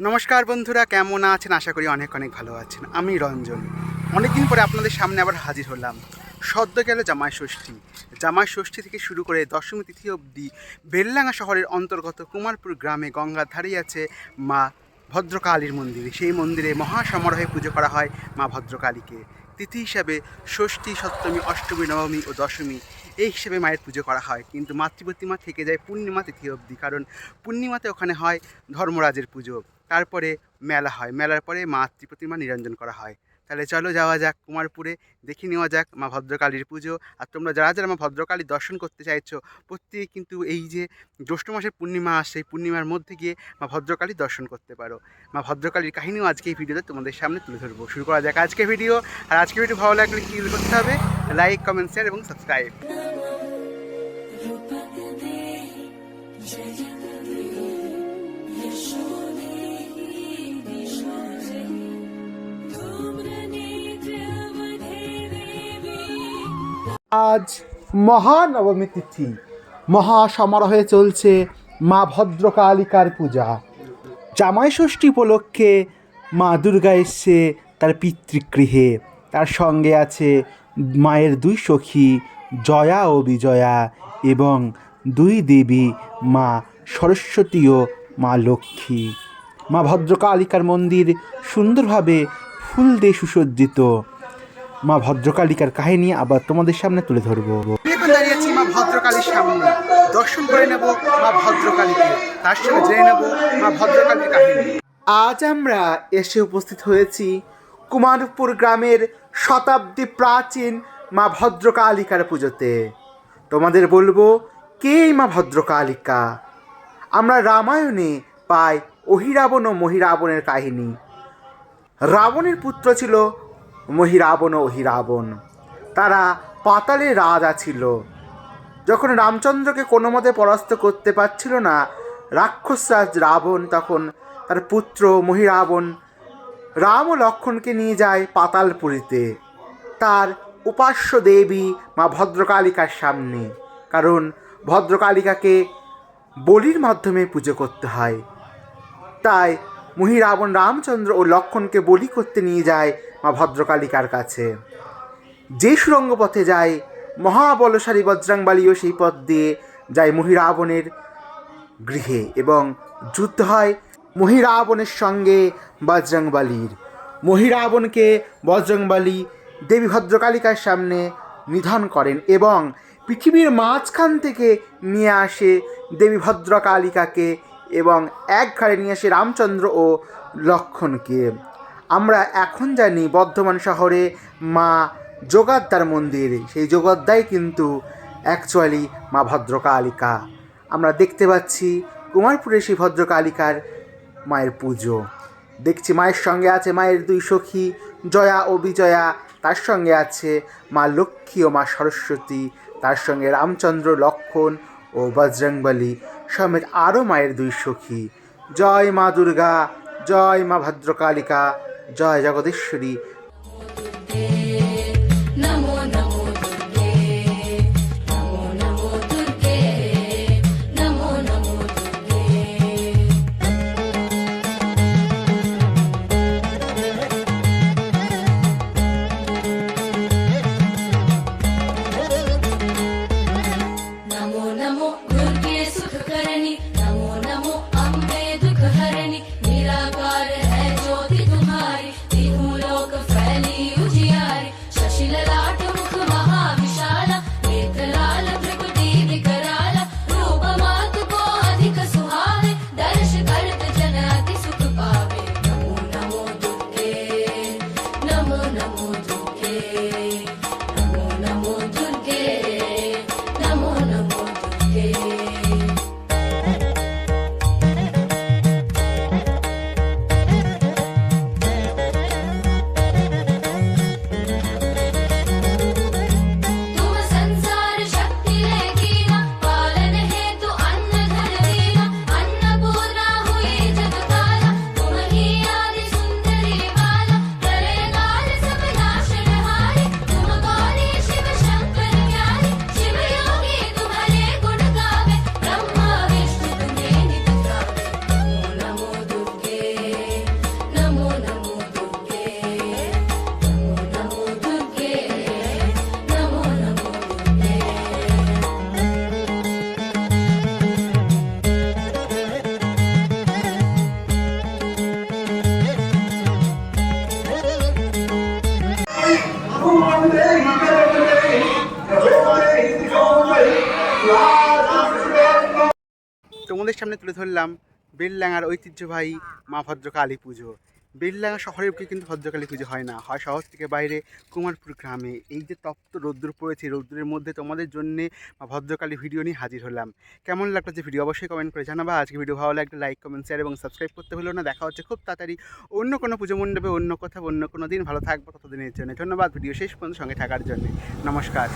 নমস্কার বন্ধুরা, কেমন আছেন? আশা করি অনেক অনেক ভালো আছেন। আমি রঞ্জন। অনেকদিন পরে আপনাদের সামনে আবার হাজির হলাম। সদ্য গেল জামাই ষষ্ঠী। জামাই ষষ্ঠী থেকে শুরু করে দশমী তিথি অবধি বেললাঙ্গা শহরের অন্তর্গত কুমারপুর গ্রামে গঙ্গার ধারেই আছে মা ভদ্রকালীর মন্দির। সেই মন্দিরে মহাসমারোহে পুজো করা হয় মা ভদ্রকালীকে। তিথি হিসাবে ষষ্ঠী, সপ্তমী, অষ্টমী, নবমী ও দশমী এই হিসেবে মায়ের পুজো করা হয়। কিন্তু মাতৃপ্রতিমা থেকে যায় পূর্ণিমা তিথি অবধি। কারণ পূর্ণিমাতে ওখানে হয় ধর্মরাজের পুজো। তারপরে মেলা হয়। মেলার পরে মাতৃপ্রতিমা নিরঞ্জন করা হয়। তাহলে চলো যাওয়া যাক কুমারপুরে, দেখে নেওয়া যাক মা ভদ্রকালীর পুজো। আর তোমরা যারা যারা মা ভদ্রকালীর দর্শন করতে চাইছো, প্রত্যেকে কিন্তু এই যে জ্যৈষ্ঠ মাসের পূর্ণিমা আসে পূর্ণিমার মধ্যে গিয়ে মা ভদ্রকালীর দর্শন করতে পারো। মা ভদ্রকালীর কাহিনীও আজকে এই ভিডিওতে তোমাদের সামনে তুলে ধরবো। শুরু করা যাক আজকে ভিডিও। আর আজকে ভিডিও ভালো লাগলে কী করতে হবে? লাইক কমেন্ট শেয়ার এবং সাবস্ক্রাইব আজ মহানবমী তিথি। মহাসমারোহে চলছে মা ভদ্রকালিকার পূজা। জামাই ষষ্ঠী উপলক্ষে মা দুর্গা এসছে তার পিতৃগৃহে। তার সঙ্গে আছে মায়ের দুই সখী, জয়া ও বিজয়া, এবং দুই দেবী, মা সরস্বতী ও মা লক্ষ্মী। মা ভদ্রকালিকার মন্দির সুন্দরভাবে ফুল দিয়ে সুসজ্জিত। মা ভদ্রকালিকার কাহিনী আবার তোমাদের সামনে তুলে ধরবো। দাঁড়িয়েছি মা ভদ্রকালীর সামনে। দর্শন করে নেব মা ভদ্রকালীকে। তার সঙ্গে জেনে নেব মা ভদ্রকালীর কাহিনী। আজ আমরা এসে উপস্থিত হয়েছি কুমারপুর গ্রামের শতাব্দী প্রাচীন মা ভদ্রকালিকার পুজোতে। তোমাদের বলব, কে মা ভদ্রকালিকা? আমরা রামায়ণে পাই অহিরাবণ ও মহিরাবণের কাহিনী। রাবণের পুত্র ছিল মহিরাবণ ও অহিরাবণ তারা পাতালে রাজা ছিল। যখন রামচন্দ্রকে কোনো মতে পরাস্ত করতে পারছিল না রাক্ষসরাজ রাবণ তখন তার পুত্র মহিরাবণ রাম ও লক্ষণকে নিয়ে যায় পাতালপুরীতে। তার উপাস্য দেবী মা ভদ্রকালিকার সামনে। কারণ ভদ্রকালিকাকে বলির মাধ্যমে পুজো করতে হয়। তাই মহিরাবণ রামচন্দ্র ও লক্ষণকে বলি করতে নিয়ে যায় মা ভদ্রকালিকার কাছে। যে সুরঙ্গ পথে যায় মহাবলশালী বজ্রাংবালিও সেই পথ দিয়ে যায় মহিরাবণের গৃহে এবং যুদ্ধ হয় মহিরাবণের সঙ্গে বজরংবালির মহিরাবণকে বজরংবালী দেবী ভদ্রকালিকার সামনে নিধন করেন এবং পৃথিবীর মাঝখান থেকে নিয়ে আসে দেবী ভদ্রকালিকাকে এবং এক ঘাড়ে নিয়ে আসে রামচন্দ্র ও লক্ষণকে। আমরা এখন জানি বর্ধমান শহরে মা যোগাদ্দার মন্দির। সেই যোগাদ্দাই কিন্তু অ্যাকচুয়ালি মা ভদ্রকালিকা। আমরা দেখতে পাচ্ছি কুমারপুরে সেই ভদ্রকালিকার মায়ের পুজো। দেখছি মায়ের সঙ্গে আছে মায়ের দুই সখী, জয়া ও বিজয়া। তার সঙ্গে আছে মা লক্ষ্মী ও মা সরস্বতী। তার সঙ্গে রামচন্দ্র লক্ষণ ও বজরংবলী সমেত আরও মায়ের দুই সখী। জয় মা দুর্গা, জয় মা ভদ্রকালিকা, জয় জগদীশ্বরী yeah. তোমাদের সামনে তুলে ধরলাম বেল্লাঙার ঐতিহ্যবাহী মা ভদ্র কালী পুজো। বেলডাঙা শহরে কিন্তু ভদ্রকালী পুজো হয় না? হয় শহর থেকে বাইরে কুমারপুর গ্রামে। এই যে তপ্ত রৌদ্র পড়েছে রৌদ্রের মধ্যে তোমাদের জন্যে ভদ্রকালী ভিডিও নিয়ে হাজির হলাম। কেমন লাগল যে ভিডিও? অবশ্যই কমেন্ট করে জানাবা। আজকে ভিডিও ভালো লাগলে লাইক কমেন্ট শেয়ার এবং সাবস্ক্রাইব করতে হলো না। দেখা হচ্ছে খুব তাড়াতাড়ি অন্য কোনো পুজো মণ্ডপে, অন্য কোথাও, অন্য কোনো দিন। ভালো থাকব ততদিনের জন্য। ধন্যবাদ। ভিডিও শেষ পর্যন্ত সঙ্গে থাকার জন্য। নমস্কার।